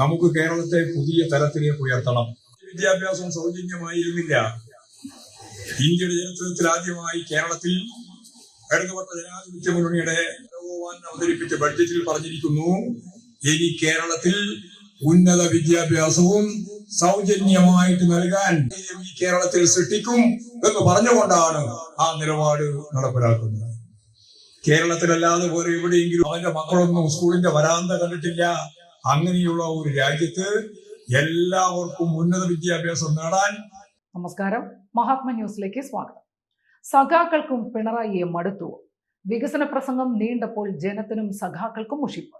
നമുക്ക് കേരളത്തെ പുതിയ തലത്തിലേക്ക് ഉയർത്തണം. വിദ്യാഭ്യാസം സൗജന്യമായിരുന്നില്ല ഇന്ത്യയുടെ ചരിത്രത്തിൽ ആദ്യമായി കേരളത്തിൽ ഇടതുപക്ഷ ജനാധിപത്യ മുന്നണിയുടെ അവതരിപ്പിച്ച ബഡ്ജറ്റിൽ പറഞ്ഞിരിക്കുന്നു. ഇനി കേരളത്തിൽ ഉന്നത വിദ്യാഭ്യാസവും സൗജന്യമായിട്ട് നൽകാൻ ഈ കേരളത്തിൽ സൃഷ്ടിക്കും എന്ന് പറഞ്ഞുകൊണ്ടാണ് ആ നിലപാട് നടപ്പിലാക്കുന്നത്. കേരളത്തിലല്ലാതെ വേറെ എവിടെയെങ്കിലും അവന്റെ മക്കളൊന്നും സ്കൂളിന്റെ വരാന്ത കണ്ടിട്ടില്ല. അങ്ങനെയുള്ള ഒരു രാജ്യത്ത് എല്ലാവർക്കും ഉന്നത വിദ്യാഭ്യാസം നേടാൻ നമസ്കാരം. മഹാത്മ ന്യൂസിലേക്ക് സ്വാഗതം. സഖാക്കൾക്കും പിണറായിയെ മടുത്തു. വികസന പ്രസംഗം നീണ്ടപ്പോൾ ജനത്തിനും സഖാക്കൾക്കും മുഷിപ്പ്.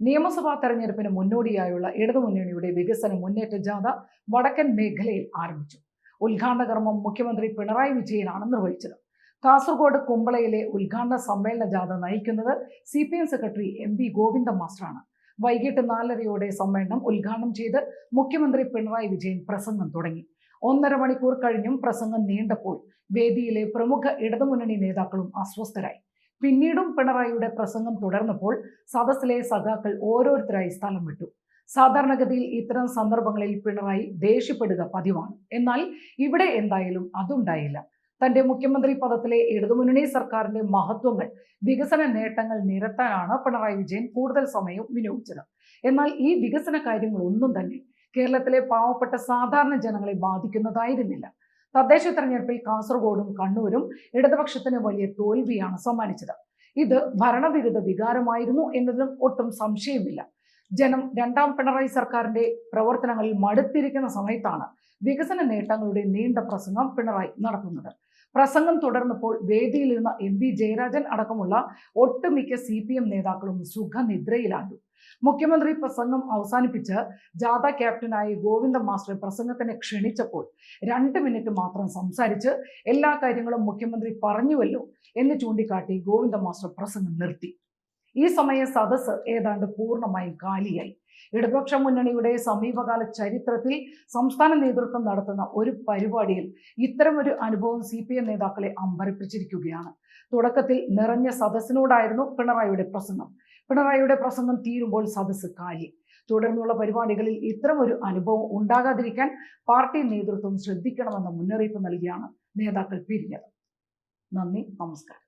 നിയമസഭാ തെരഞ്ഞെടുപ്പിന് മുന്നോടിയായുള്ള ഇടതുമുന്നണിയുടെ വികസന മുന്നേറ്റ ജാഥ വടക്കൻ മേഖലയിൽ ആരംഭിച്ചു. ഉദ്ഘാടന കർമ്മം മുഖ്യമന്ത്രി പിണറായി വിജയനാണ് നിർവഹിച്ചത്. കാസർഗോഡ് കുമ്പളയിലെ ഉദ്ഘാടന സമ്മേളന ജാഥ നയിക്കുന്നത് C P M secretary M P Govinda മാസ്റ്ററാണ്. വൈകിട്ട് നാലരയോടെ സമ്മേളനം ഉദ്ഘാടനം ചെയ്ത് മുഖ്യമന്ത്രി പിണറായി വിജയൻ പ്രസംഗം തുടങ്ങി. ഒന്നര മണിക്കൂർ കഴിഞ്ഞും പ്രസംഗം നീണ്ടപ്പോൾ വേദിയിലെ പ്രമുഖ ഇടതുമുന്നണി നേതാക്കളും അസ്വസ്ഥരായി. പിന്നീടും പിണറായിയുടെ പ്രസംഗം തുടർന്നപ്പോൾ സദസ്സിലെ സഖാക്കൾ ഓരോരുത്തരായി സ്ഥലം വിട്ടു. സാധാരണഗതിയിൽ ഇത്തരം സന്ദർഭങ്ങളിൽ പിണറായി ദേഷ്യപ്പെടുക പതിവാണ്. എന്നാൽ ഇവിടെ എന്തായാലും അതുണ്ടായില്ല. തന്റെ മുഖ്യമന്ത്രി പദത്തിലെ ഇടതുമുന്നണി സർക്കാരിന്റെ മഹത്വങ്ങൾ വികസന നേട്ടങ്ങൾ നിരത്താനാണ് പിണറായി വിജയൻ കൂടുതൽ സമയം വിനിയോഗിച്ചത്. എന്നാൽ ഈ വികസന കാര്യങ്ങളൊന്നും തന്നെ കേരളത്തിലെ പാവപ്പെട്ട സാധാരണ ജനങ്ങളെ ബാധിക്കുന്നതായിരുന്നില്ല. തദ്ദേശ തെരഞ്ഞെടുപ്പിൽ കാസർഗോഡും കണ്ണൂരും ഇടതുപക്ഷത്തിന് വലിയ തോൽവിയാണ് സമ്മാനിച്ചത്. ഇത് ഭരണവിരുദ്ധ വികാരമായിരുന്നു എന്നതിലും ഒട്ടും സംശയമില്ല. ജനം രണ്ടാം പിണറായി സർക്കാരിന്റെ പ്രവർത്തനങ്ങളിൽ മടുത്തിരിക്കുന്ന സമയത്താണ് വികസന നേട്ടങ്ങളുടെ നീണ്ട പ്രസംഗം പിണറായി നടത്തുന്നത്. പ്രസംഗം തുടർന്നപ്പോൾ വേദിയിലിരുന്ന എം വി ജയരാജൻ അടക്കമുള്ള ഒട്ടുമിക്ക സി പി എം നേതാക്കളും സുഖനിദ്രയിലാണ്ടു. മുഖ്യമന്ത്രി പ്രസംഗം അവസാനിപ്പിച്ച് ജാഥ ക്യാപ്റ്റനായ ഗോവിന്ദ മാസ്റ്റർ പ്രസംഗത്തിന് ക്ഷണിച്ചപ്പോൾ രണ്ട് മിനിറ്റ് മാത്രം സംസാരിച്ച് എല്ലാ കാര്യങ്ങളും മുഖ്യമന്ത്രി പറഞ്ഞുവല്ലോ എന്ന് ചൂണ്ടിക്കാട്ടി ഗോവിന്ദ മാസ്റ്റർ പ്രസംഗം നിർത്തി. ഈ സമയ സദസ്സ് ഏതാണ്ട് പൂർണമായും കാലിയായി ഇടതുപക്ഷ മുന്നണിയുടെ സമീപകാല ചരിത്രത്തിൽ സംസ്ഥാന നേതൃത്വം നടത്തുന്ന ഒരു പരിപാടിയിൽ ഇത്തരമൊരു അനുഭവം സി പി എം നേതാക്കളെ അമ്പരപ്പിച്ചിരിക്കുകയാണ്. തുടക്കത്തിൽ നിറഞ്ഞ സദസ്സിനോടായിരുന്നു പിണറായിയുടെ പ്രസംഗം. പിണറായിയുടെ പ്രസംഗം തീരുമ്പോൾ സദസ്സ് കാലി തുടർന്നുള്ള പരിപാടികളിൽ ഇത്തരമൊരു അനുഭവം ഉണ്ടാകാതിരിക്കാൻ പാർട്ടി നേതൃത്വം ശ്രദ്ധിക്കണമെന്ന മുന്നറിയിപ്പ് നൽകിയാണ് നേതാക്കൾ പിരിഞ്ഞത്. നന്ദി നമസ്കാരം.